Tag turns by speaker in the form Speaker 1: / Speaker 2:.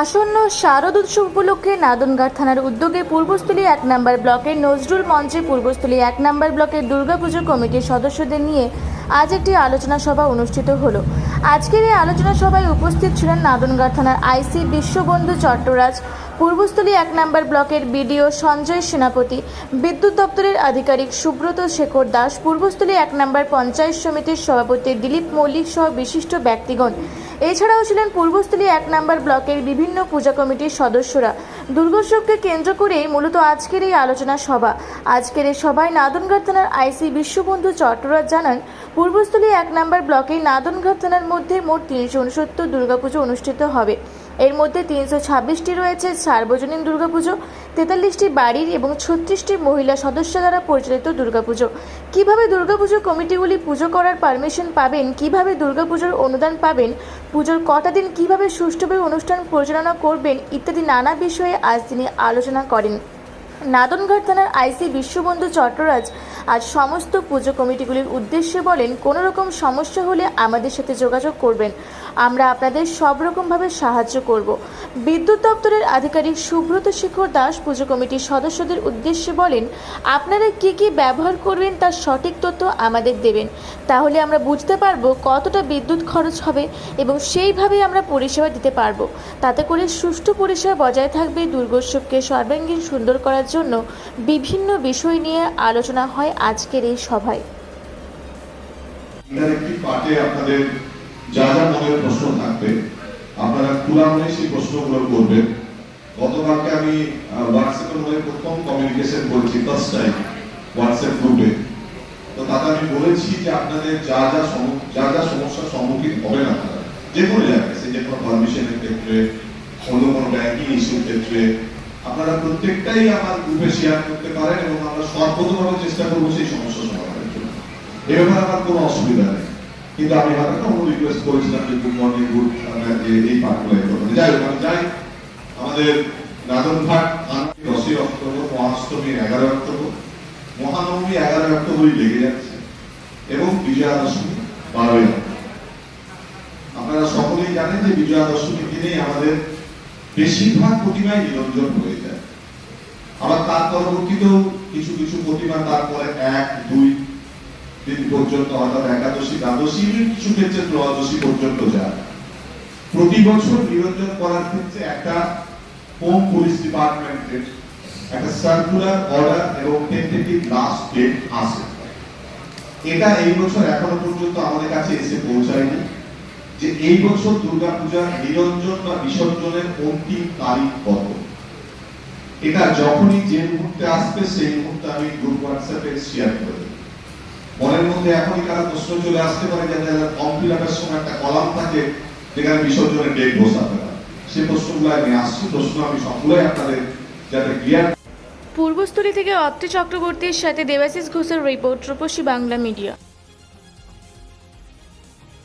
Speaker 1: আসন্ন শারদ উৎসব উপলক্ষে নাদনঘাট থানার উদ্যোগে পূর্বস্থলী এক নম্বর ব্লকের নজরুল মঞ্চে পূর্বস্থলী এক নম্বর ব্লকের দুর্গাপুজো কমিটির সদস্যদের নিয়ে আজ একটি আলোচনা সভা অনুষ্ঠিত হলো। আজকের এই আলোচনা সভায় উপস্থিত ছিলেন নাদনঘাট থানার আইসি বিশ্ববন্ধু চট্টরাজ, পূর্বস্থলী এক নম্বর ব্লকের বিডিও সঞ্জয় সেনাপতি, বিদ্যুৎ দপ্তরের আধিকারিক সুব্রত শেখর দাস, পূর্বস্থলী এক নম্বর পঞ্চায়েত সমিতির সভাপতি দিলীপ মল্লিক সহ বিশিষ্ট ব্যক্তিগণ। এছাড়াও ছিলেন পূর্বস্থলী এক নম্বর ব্লকের বিভিন্ন পূজা কমিটির সদস্যরা। দুর্গোৎসবকে কেন্দ্র করেই মূলত আজকের এই আলোচনা সভা। আজকের এই সভায় নাদনঘাট থানার আইসি বিশ্ববন্ধু চট্টরাজ জানান, পূর্বস্থলী এক নম্বর ব্লকে নাদনঘাট থানার মধ্যে মোট তিনশো উনসত্তর দুর্গাপুজো অনুষ্ঠিত হবে। এর মধ্যে তিনশো ছাব্বিশটি রয়েছে সার্বজনীন দুর্গাপুজো, তেতাল্লিশটি বাড়ির এবং ছত্রিশটি মহিলা সদস্য দ্বারা পরিচালিত দুর্গাপুজো। কীভাবে দুর্গাপুজো কমিটিগুলি পুজো করার পারমিশন পাবেন, কীভাবে দুর্গাপুজোর অনুদান পাবেন, পুজোর কটা দিন কীভাবে সুষ্ঠুভাবে অনুষ্ঠান পরিচালনা করবেন ইত্যাদি নানা বিষয়ে আজ তিনি আলোচনা করেন। নাদনঘাট থানার আইসি বিশ্ববন্ধু চট্টরাজ আজ সমস্ত পুজো কমিটিগুলির উদ্দেশ্যে বলেন কোনো রকম সমস্যা হলে আমাদের সাথে যোগাযোগ করবেন। আমরা আপনাদের সব রকমভাবে সাহায্য করব। বিদ্যুৎ দপ্তরের আধিকারিক সুব্রত শেখর দাস পুজো কমিটির সদস্যদের উদ্দেশ্যে বলেন, আপনারা কি কি ব্যবহার করবেন তার সঠিক তথ্য আমাদের দেবেন। তাহলে আমরা বুঝতে পারব কতটা বিদ্যুৎ খরচ হবে এবং সেইভাবেই আমরা পরিষেবা দিতে পারব। তাতে করে সুষ্ঠু পরিষেবা বজায় থাকবে দুর্গোৎসবকে সর্বাঙ্গীন সুন্দর করার জন্য বিভিন্ন বিষয় নিয়ে আলোচনা হয় আজকের এই সভায়।
Speaker 2: আপনাদের যা যা গতকালকে আমি হোয়াটসঅ্যাপের মধ্যে প্রথম কমিউনিকেশন করেছি ফার্স্ট টাইম হোয়াটসঅ্যাপ গ্রুপে তো তাতে আমি বলেছি যে আপনাদের যা যা যা যা সমস্যার সম্মুখীন হবেন আপনারা, যে কোনো জায়গায়, সে যে কোনো পারমিশনের ক্ষেত্রে অন্য কোনো ব্যাংকিং ইস্যুর ক্ষেত্রে আপনারা প্রত্যেকটাই আমার গ্রুপে শেয়ার করতে পারেন এবং আমরা সর্বতভাবে চেষ্টা করব সেই সমস্যা সমাধানের জন্য। এ ব্যাপারে আমার কোনো অসুবিধা নেই। কিন্তু আমি হয়তো অন্য রিকোয়েস্ট করেছিলাম যে গুড মর্নিং গুড এই পাঠগুলো করবেন যাই হোক, আমি যাই। আমাদের থানাটি দশই অক্টোবর, মহাষ্টমী এগারো অক্টোবর, মহানবমী এগারো অক্টোবরই লেগে যাচ্ছে এবং বিজয়া দশমী বারোই অক্টোবর। আপনারা সকলেই জানেন যে বিজয়া দশমীর দিনেই আমাদের বেশিরভাগ প্রতিমাই নিরঞ্জন হয়ে যায়। আবার তার পরবর্তীতেও কিছু কিছু প্রতিমা তারপরে এক, দুই দিন পর্যন্ত অর্থাৎ একাদশী, দ্বাদশী, কিছু ক্ষেত্রে ত্রয়োদশী পর্যন্ত যায়। প্রতি বছর নিরঞ্জন করার ক্ষেত্রে একটা হোম পুলিশ ডিপার্টমেন্টের একটা সার্কুলার অর্ডার এবং টেন্টেটিভ লাস্ট ডেট আসে। এটা এই বছর এখনও পর্যন্ত আমাদের কাছে এসে পৌঁছায়নি। যে এই বছর দুর্গাপূজার নিরঞ্জন বা বিসর্জনের অন্তিম তারিখ কত? এটা যখনই যে মুহূর্তে আসবে, সেই মুহূর্তে আমি গ্রুপ হোয়াটসঅ্যাপে শেয়ার করে মনের মধ্যে এখনই কারও প্রশ্ন চলে আসতে পারে যে ফর্ম ফিল সময় একটা কলাম থাকে, যেখানে বিসর্জনের ডেট বসাতে হয়। সেই প্রশ্নগুলো আমি আসছি, প্রশ্ন আমি সবগুলোই আপনাদের যাতে ক্লিয়ার
Speaker 1: পূর্বস্থলী থেকে অত্রি চক্রবর্তীর সাথে দেবাশিস ঘোষের রিপোর্ট রূপসী বাংলা মিডিয়া